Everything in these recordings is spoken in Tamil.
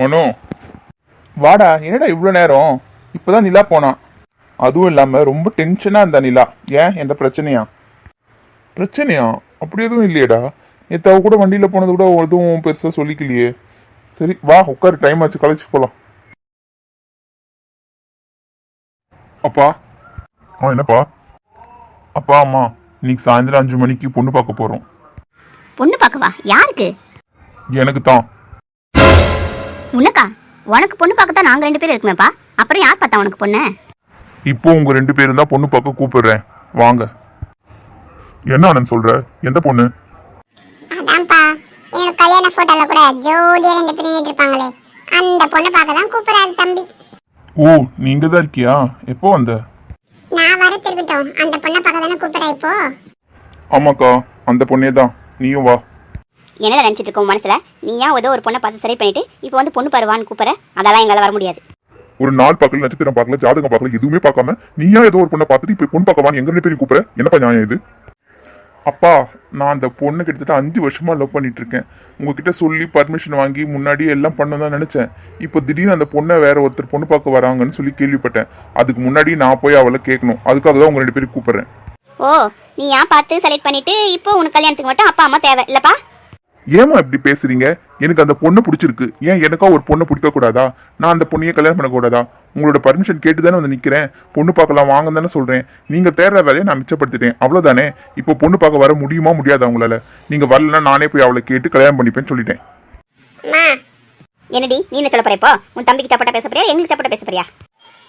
மனோ. வாடா என்னடா இவ்வளோ நேரம்? இப்போதான் நிலா போனான். அதுவும் இல்லாமல் ரொம்ப டென்ஷனாக இருந்தா நிலா. ஏன்? எந்த பிரச்சனையா? பிரச்சனையா? அப்படி எதுவும் இல்லையேடா. நேற்று அவ கூட வண்டியில் போனது கூட எதுவும் பெருசாக சொல்லிக்கலையே. சரி வா உட்காரு. டைம் ஆச்சு. கழிச்சு போகலாம் அப்பா. ஆ என்னப்பா? அப்பா அம்மா இன்னைக்கு சாயந்தரம் அஞ்சு மணிக்கு பொண்ணு பார்க்க போகிறோம் பொண்ணு பார்க்கவா? யாருக்கு? எனக்கு தான். உனக்கா? உனக்கு பொண்ணு பார்க்க தான் நாங்க ரெண்டு பேரும் இருக்குமேப்பா. அப்புறம் யார் பார்த்தா உனக்கு பொண்ணு? இப்போ உங்க ரெண்டு பேரும் தான் பொண்ணு பார்க்க கூப்பிடுறேன். வாங்க. என்ன ஆனந்த் சொல்ற? எந்த பொண்ணு? அதான்ப்பா. என்னோட கல்யாண போட்டோல கூட ஜோடியா ரெண்டு பேரும் நின்னுட்டு இருப்பாங்களே. அந்த பொண்ணை பார்க்க தான் கூப்பிடுறாரு தம்பி. ஓ நீங்க தான் இருக்கியா? எப்போ வந்த? நான் வர இருக்கட்டும் அந்த பொண்ணை பார்க்க தானே கூப்பிடுறா இப்போ. ஆமாக்கா அந்த பொண்ணே தான். நீயும் வா. என்னடா நினைச்சிட்டு இருக்கோம் மனசுல? நீ ஏன் ஏதோ ஒரு பொண்ணை பார்த்து சரி பண்ணிட்டு இப்போ வந்து பொண்ணு பாருவான்னு கூப்பிடுற? அதெல்லாம் எங்களால் வர முடியாது. ஒரு நாள் பார்க்கல நட்சத்திரம் பார்க்கல ஜாதகம் பார்க்கல எதுவுமே பார்க்காம நீயா ஏதோ ஒரு பொண்ணை பார்த்துட்டு இப்போ பொண்ணு பார்க்கவான்னு எங்க ரெண்டு பேரும் கூப்பிட என்னப்பா நியாயம் இது? அப்பா நான் அந்த பொண்ணை கிட்டத்தட்ட அஞ்சு வருஷமா லவ் பண்ணிட்டு இருக்கேன் உங்ககிட்ட சொல்லி பர்மிஷன் வாங்கி முன்னாடி எல்லாம் பண்ண தான் நினைச்சேன். இப்போ திடீர்னு அந்த பொண்ணை வேற ஒருத்தர் பொண்ணு பார்க்க வராங்கன்னு சொல்லி கேள்விப்பட்டேன். அதுக்கு முன்னாடி நான் போய் அவளை கேட்கணும். அதுக்காக தான் உங்க ரெண்டு பேரும் கூப்பிடுறேன். ஓ நீ ஏன் பார்த்து செலக்ட் பண்ணிட்டு இப்போ உனக்கு கல்யாணத்துக்கு மட்டும் அப்பா அம்மா தேவை இல்லப்பா? ஏமா இப்படி பேசுறீங்க? எனக்கு அந்த பொண்ணு பிடிச்சிருக்கு. ஏன் எனக்கா ஒரு பொண்ணை பிடிக்க கூடாதா? நான் அந்த பொண்ணையே கல்யாணம் பண்ணக்கூடாதா உங்களோட பர்மிஷன் கேட்டு தானே வந்து நிக்கிறேன். பொண்ணு பார்க்கலாம் வாங்க தானே சொல்றேன். நீங்க தேடுற வேலையை நான் மிச்சப்படுத்திட்டேன். அவ்வளோதானே இப்போ பொண்ணு பார்க்க வர முடியுமா முடியாதா அவங்களால நீங்க வரலன்னா நானே போய் அவளை கேட்டு கல்யாணம் பண்ணிப்பேன்னு சொல்லிட்டேன். என்னடி நீ என்ன சொல்ல போற இப்போ? உன் தம்பிக்கு சப்போட்டா பேச போறியா? எங்களுக்கு சப்போட்டா பேச போறியா?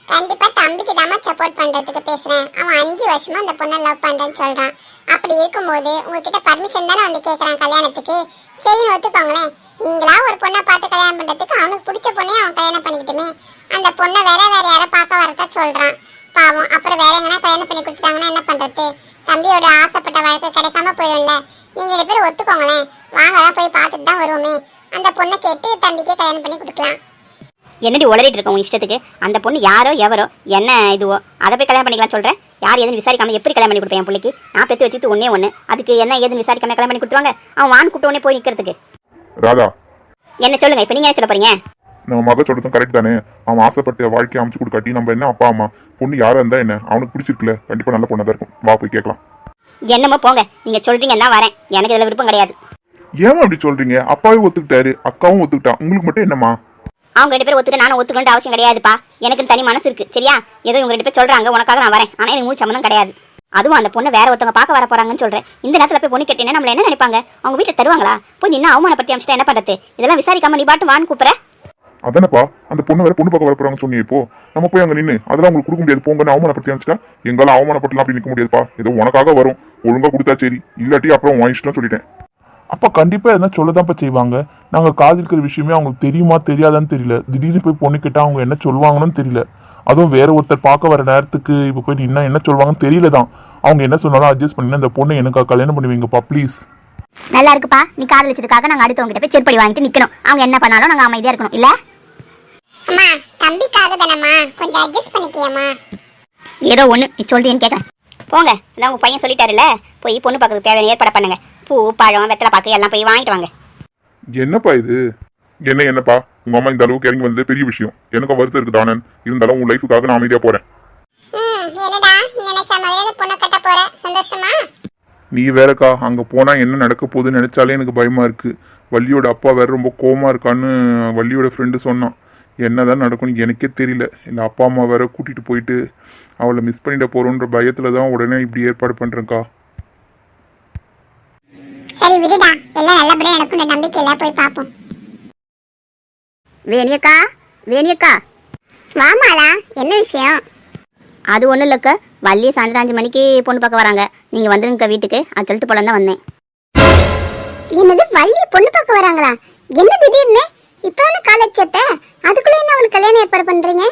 கண்டிப்பா தம்பிக்கு தாம்மா சப்போர்ட் பண்றதுக்கு பேசுறேன். அவன் அஞ்சு வருஷமா அந்த பொண்ணை லவ் பண்றேன்னு சொல்றான். அப்படி இருக்கும்போது உங்ககிட்ட பர்மிஷன் தானே வந்து கேட்கறான் கல்யாணத்துக்கு? சரி ஒத்துக்கோங்களேன். நீங்களா ஒரு பொண்ணை பார்த்து கல்யாணம் பண்றதுக்கு அவனுக்கு பிடிச்ச பொண்ணையே அவன் கல்யாணம் பண்ணிக்கிட்டுமே. அந்த பொண்ணை வேற வேற யாரை பார்க்க வரதா சொல்றான். பாவம் அப்புறம் வேற எங்கன்னா கல்யாணம் பண்ணி கொடுத்துட்டாங்கன்னா என்ன பண்றது? தம்பியோட ஆசைப்பட்ட வாழ்க்கை கிடைக்காம போயிடும்ல. நீங்க ரெண்டு பேரும் ஒத்துக்கோங்களேன். வாங்க தான் போய் பார்த்துட்டு தான் வருவோமே. அந்த பொண்ணை கேட்டு தம்பிக்கே கல்யாணம் பண்ணி கொடுக்கலாம். என்னடி உளறிட்டு இருக்க உன் இஷ்டத்துக்கு? அந்த பொண்ணு யாரோ எவரோ என்ன இதுவோ அதை போய் கல்யாணம் பண்ணிக்கலாம் சொல்றேன் யார் எதுன்னு விசாரிக்காம எப்படி கல்யாணம் பண்ணி கொடுப்பேன் என் பிள்ளைக்கு? நான் பெற்று வச்சுட்டு ஒன்னே ஒன்று அதுக்கு என்ன ஏதுன்னு விசாரிக்காம கல்யாணம் பண்ணி கொடுத்துருவாங்க? அவன் வான் கூப்பிட்டு உடனே போய் நிற்கிறதுக்கு ராதா. என்ன சொல்லுங்க இப்போ நீங்க என்ன சொல்ல போறீங்க? நம்ம மக சொல்றதும் கரெக்ட் தானே? அவன் ஆசைப்பட்ட வாழ்க்கையை அமைச்சு கொடுக்காட்டி நம்ம என்ன அப்பா அம்மா பொண்ணு யாரா இருந்தா என்ன? அவனுக்கு பிடிச்சிருக்குல கண்டிப்பா நல்ல பொண்ணா தான் இருக்கும். வா போய் கேட்கலாம். என்னமோ போங்க நீங்க சொல்றீங்க தான் வரேன். எனக்கு இதுல விருப்பம் கிடையாது. ஏன் அப்படி சொல்றீங்க? அப்பாவும் ஒத்துக்கிட்டாரு அக்காவும் ஒத்துக்கிட்டா. உங்களுக்கு மட்டும் என்னம்மா? அவங்க ரெண்டு பேரும் ஒத்துக்க நானும் ஒத்துக்கணும்னு அவசியம் கிடையாதுப்பா. எனக்கு தனி மனசு இருக்கு. சரியா? ஏதோ இவங்க ரெண்டு பேர் சொல்றாங்க உனக்காக நான் வரேன். ஆனா எனக்கு மூணு சம்மந்தம் கிடையாது. அதுவும் அந்த பொண்ணு வேற ஒருத்தவங்க பார்க்க வர போறாங்கன்னு சொல்றேன். இந்த நேரத்துல போய் பொண்ணு கேட்டீங்கன்னா நம்மள என்ன நினைப்பாங்க? அவங்க வீட்டுல தருவாங்களா? போய் நின்று அவமானப்படுத்தி அமைச்சிட்டா என்ன பண்றது? இதெல்லாம் விசாரிக்காம நீ பாட்டு வான்னு கூப்பிடுற? அதானப்பா அந்த பொண்ணு வேற பொண்ணு பார்க்க வர போறாங்கன்னு சொன்னீங்க இப்போ. நம்ம போய் அங்க நின்று அதெல்லாம் உங்களுக்கு கொடுக்க முடியாது. போங்கன்னு அவமானப்படுத்தி அமைச்சிட்டா எங்களால் அவமானப்பட்டுலாம் அப்படி நிற்க முடியாதுப்பா. ஏதோ உனக்காக வரும். ஒழுங்கா கொடுத்தா சரி. இல்லாட்டி அப்புறம் உன் சொல்லிட்டேன். அப்பா கண்டிப்பா எதனா சொல்லதான்ப்பா செய்வாங்க. நாங்க காதலிக்கிற விஷயமே அவங்களுக்கு தெரியுமா தெரியாதான்னு தெரியல. திடீர்னு போய் பொண்ணு கேட்டா அவங்க என்ன சொல்லுவாங்கன்னு தெரியல. அதுவும் வேற ஒருத்தர் பார்க்க வர நேரத்துக்கு இப்போ போய் நின்னா என்ன சொல்லுவாங்கன்னு தெரியல தான் அவங்க என்ன சொன்னாலும் அட்ஜஸ்ட் பண்ணி இந்த பொண்ணை எனக்கு கல்யாணம் பண்ணுவீங்கப்பா ப்ளீஸ் நல்லா இருக்குப்பா. நீ காதலிச்சதுக்காக நாங்க அடுத்தவங்க கிட்ட போய் செருப்படி வாங்கிட்டு நிக்கணும். அவங்க என்ன பண்ணாலும் நாங்க அமைதியா இருக்கணும். இல்ல? அம்மா தம்பிக்காக தானம்மா. கொஞ்சம் அட்ஜஸ்ட் பண்ணிக்கியம்மா. ஏதோ ஒண்ணு. நீ சொல்றீன்னு கேட்கறேன் போங்க. அதான் உங்க பையன் சொல்லிட்டாருல்ல. போய் பொண்ணு பார்க்கறதுக்கு தேவையான ஏற்பாடு பண்ணுங்க. பூ பழம் வெத்தலை பாக்கு எல்லாம் போய் வாங்கிட்டு வாங்க. என்னப்பா இது? என்ன என்னப்பா? உங்க அம்மா இந்த அளவுக்கு இறங்கி வந்தது பெரிய விஷயம். எனக்கும் வருத்தம் இருக்குது ஆனந்த். இருந்தாலும் உன் லைஃபுக்காக நான் அமைதியா போறேன். ம் என்னடா? நினைச்ச மாதிரியே அந்த பொண்ணை கட்ட போற. சந்தோஷமா? நீ வேறக்கா அங்க போனா என்ன நடக்க போகுதுன்னு நினைச்சாலே எனக்கு பயமா இருக்கு. வள்ளியோட அப்பா வேற ரொம்ப கோமா இருக்கான்னு வள்ளியோட ஃப்ரெண்டு சொன்னான். என்னதான் நடக்கும்னு எனக்கே தெரியல. இல்லை அப்பா அம்மா வேற கூட்டிட்டு போயிட்டு அவளை மிஸ் பண்ணிட போறோன்ற பயத்துல தான் உடனே இப்படி ஏற்பாடு பண்றேன்க்கா. சரி விடுடா. எல்லாம் நல்லபடியா நடக்கும் நம்பிக்கையில போய் பார்ப்போம். வேணியக்கா வேணியக்கா. வாமாலா என்ன விஷயம்? அது ஒன்றும் இல்லைக்க வள்ளி சாயந்தரம் அஞ்சு மணிக்கு பொண்ணு பார்க்க வராங்க. நீங்கள் வந்துருங்க வீட்டுக்கு. அது சொல்லிட்டு போல தான் வந்தேன். என்னது வள்ளி பொண்ணு பார்க்க வராங்களா? என்ன திடீர்னு? இப்பதானே காலேஜ் சேர்த்த அதுக்குள்ள என்ன அவளுக்கு கல்யாணம் ஏற்பாடு பண்றீங்க?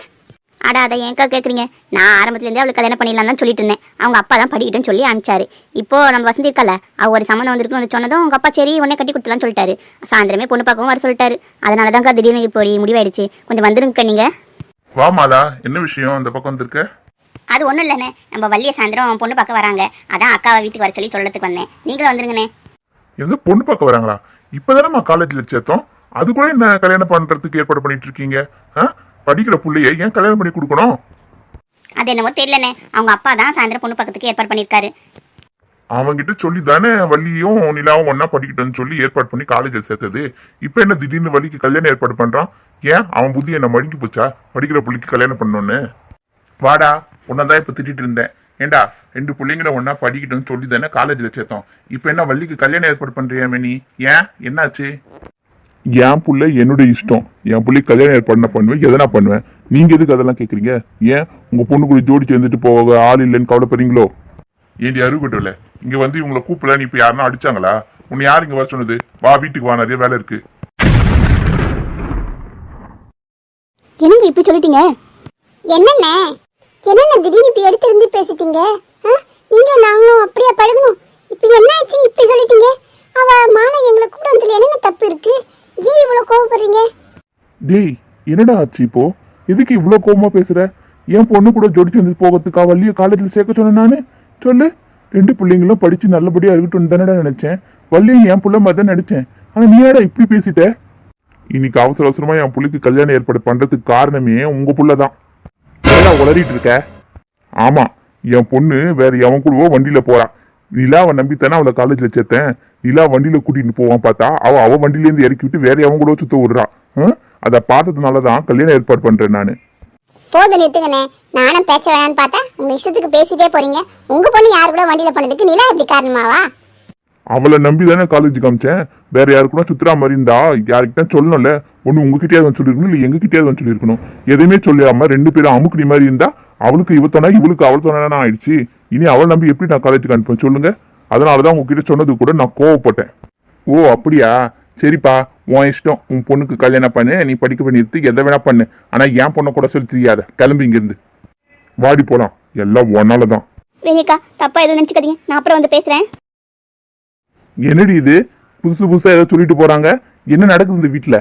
அட அதை ஏன்க்கா கேட்குறீங்க நான் ஆரம்பத்துலேருந்தே அவளுக்கு கல்யாணம் பண்ணிடலாம் தான் சொல்லிட்டு இருந்தேன். அவங்க அப்பா தான் படிக்கட்டும்னு சொல்லி அனுப்பிச்சாரு. இப்போ நம்ம வசந்தி இருக்கல அவ ஒரு சம்மந்தம் வந்திருக்குன்னு வந்து சொன்னதும் அவங்க அப்பா சரி உடனே கட்டி கொடுத்துலான்னு சொல்லிட்டாரு. சாயந்தரமே பொண்ணு பார்க்கவும் வர சொல்லிட்டாரு. அதனால தான்க்கா திடீர்னு இப்போ முடிவாயிடுச்சு. கொஞ்சம் வந்துருங்க நீங்கள் வாமாலா என்ன விஷயம்? அந்த பக்கம் வந்திருக்க? அது ஒன்றும் இல்லைண்ணே. நம்ம வள்ளியை சாயந்தரம் பொண்ணு பார்க்க வராங்க. அதான் அக்காவை வீட்டுக்கு வர சொல்லி சொல்லத்துக்கு வந்தேன். நீங்களும் வந்துருங்கண்ணே. எது பொண்ணு பார்க்க வராங்களா? இப்பதானே காலேஜ்ல சேர்த்தோம். அது கூட என்ன கல்யாணம் பண்றதுக்கு ஏற்பாடு பண்ணிட்டு இருக்கீங்க? ஆ? படிக்கிற புள்ளைய ஏன் கல்யாணம் பண்ணி கொடுக்கணும்? அது என்னமோ தெரியலண்ணே. அவங்க அப்பா தான் சாயந்தரம் பொண்ணு பக்கத்துக்கு ஏற்பாடு பண்ணியிருக்காரு. அவன்கிட்ட சொல்லி தானே வள்ளியும் நிலாவும் ஒன்னா படிக்கட்டும்னு சொல்லி ஏற்பாடு பண்ணி காலேஜில் சேர்த்தது. இப்போ என்ன திடீர்னு வள்ளிக்கு கல்யாணம் ஏற்பாடு பண்றான்? ஏன் அவன் புத்தி என்ன மடிக்கி போச்சா? படிக்கிற புள்ளைக்கு கல்யாணம் பண்ணணும்னு வாடா உன்னதான் இப்ப திட்டிட்டு இருந்தேன். ஏண்டா ரெண்டு பிள்ளைங்கள ஒன்னா படிக்கட்டும்னு சொல்லி தானே காலேஜில் சேர்த்தோம். இப்போ என்ன வள்ளிக்கு கல்யாணம் ஏற்பாடு பண்றியாமே நீ ஏன்? என்னாச்சு? என் புள்ள என்னோட இஷ்டம். என் பிள்ளைக்கு கல்யாணம் ஏற்பாடு பண்ணுவேன்? எதனா பண்ணுவேன்? நீங்க எதுக்கு அதெல்லாம் கேக்குறீங்க? ஏன்? உங்க பொண்ணு கூட ஜோடி சேர்ந்துட்டு போக ஆள் இல்லைன்னு கவலைப்படுறீங்களோ? ஏண்டி அருகட்டும்ல இங்க வந்து இவங்களை கூப்பிடல நீ இப்ப யாருன்னா அடிச்சாங்களா? உன்னை யார் இங்க வர சொன்னது? வா வீட்டுக்கு வா நிறைய வேலை இருக்கு. என்னங்க இப்படி சொல்லிட்டீங்க? என்னென்ன? என்னென்ன திடீர்னு இப்படி எடுத்து இருந்து பேசிட்டீங்க? ஆ? நீங்க நாங்களும் அப்படியே பழகணும்? இப்போ என்ன ஆச்சுன்னு இப்படி சொல்லிட்டீங்க? அவ மானம் எங்களை கூட வந்ததுல என்னென்ன தப்பு இருக்கு? ஏன் இவ்வளவு கோவப்படுறீங்க? டேய் என்னடா ஆச்சு இப்போ? எதுக்கு இவ்வளவு கோபமாக பேசுற? என் பொண்ணு கூட ஜொடிச்சு வந்து போகிறதுக்கா? வள்ளியை காலேஜ்ல சேர்க்க சொன்னேன் நானு. சொல்லு. ரெண்டு பிள்ளைங்களும் படிச்சு நல்லபடியா இருக்கட்டும் தானடா நினைச்சேன். வள்ளியும் என் பிள்ளை மாதிரி தான் நினைச்சேன். ஆனா நீ ஏடா இப்படி பேசிட்ட? இன்னைக்கு அவசர அவசரமா என் புள்ளைக்கு கல்யாணம் ஏற்பாடு பண்றதுக்கு காரணமே உங்க புள்ளதான். நல்லா உளறிட்டு இருக்க. ஆமா என் பொண்ணு வேற எவன் கூடவோ வண்டியில போகிறான் நிலாவை நம்பித்தானே அவளை காலேஜ்ல சேர்த்தேன். நிலா வண்டியில கூட்டிட்டு போவான் பார்த்தா அவ அவ வண்டியிலேருந்து இறக்கி விட்டு வேற எவன் கூட சுத்த விடுறா. அதை பார்த்ததுனாலதான் கல்யாணம் ஏற்பாடு பண்றேன் நானு. போதும் நிறுத்துங்கண்ணே. நானும் பேச வேணாம்னு பார்த்தா உங்க இஷ்டத்துக்கு பேசிட்டே போறீங்க. உங்க பொண்ணு யாரு கூட வண்டியில போனதுக்கு நிலா எப்படி காரணமாவா? அவளை நம்பி தானே காலேஜ் காமிச்சேன். வேற யாரு கூட சுத்துறா மாதிரி இருந்தா யாருக்கிட்ட சொல்லணும்ல? ஒண்ணு உங்ககிட்டயாவது வந்து சொல்லிருக்கணும் இல்ல எங்க கிட்டயாவது வந்து சொல்லிருக்கணும். எதுவுமே சொல்லாம ரெண்டு பேரும் அமுக்குனி மாதிரி இருந்தா அவளுக்கு இவ துணை இவளுக்கு அவள் துணை ஆயிடுச்சு. இனி அவள் நம்பி எப்படி நான் காலேஜுக்கு அனுப்பேன் சொல்லுங்க. அதனாலதான் உங்ககிட்ட சொன்னது கூட நான் கோவப்பட்டேன். ஓ அப்படியா? சரிப்பா உன் இஷ்டம் உன் பொண்ணுக்கு கல்யாணம் பண்ணு நீ படிக்க பண்ணிட்டு எதை வேணா பண்ணு. ஆனா என் பொண்ணை கூட சொல்லி தெரியாத. கிளம்பி இங்கிருந்து. வாடி போலாம். எல்லாம் ஒன்னாலதான் வேணிக்கா தப்பா எதுவும் நினைச்சுக்காதீங்க. நான் அப்புறம் வந்து பேசுறேன். என்னடி இது? புதுசு புதுசா ஏதோ சொல்லிட்டு போறாங்க. என்ன நடக்குது இந்த வீட்டுல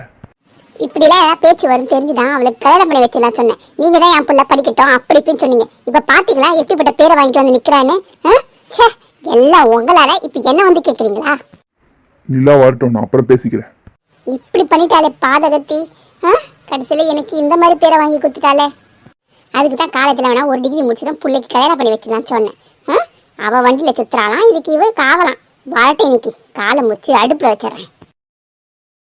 இப்படிலாம் ஏதாவது பேச்சு வரும் தெரிஞ்சுதான் அவளுக்கு கல்யாணம் பண்ணி வச்சிடலாம் சொன்னேன். நீங்க தான் என் புள்ள படிக்கட்டும் அப்படி இப்படின்னு சொன்னீங்க. இப்ப பாத்தீங்களா? எப்படிப்பட்ட பேரை வாங்கிட்டு வந்து நிக்கிறான்னு? ஆ? ச்சே எல்லாம் உங்களால. இப்ப என்ன வந்து கேக்குறீங்களா? நிலா வரட்டும் நான் அப்புறம் பேசிக்கிறேன். இப்படி பண்ணிட்டாலே பாதகத்தி ஆ? கடைசியில எனக்கு இந்த மாதிரி பேரை வாங்கி கொடுத்துட்டாலே அதுக்கு தான் காலேஜில் வேணா ஒரு டிகிரி முடிச்சு தான் பிள்ளைக்கு கல்யாணம் பண்ணி வச்சிடலாம்னு சொன்னேன். ஆ? அவள் வண்டியில் சுத்துறாளாம் இதுக்கு இவ காவலாம். வரட்டும் இன்னைக்கு. காலை முடிச்சு அடுப்பில் வச்சிட்றேன்.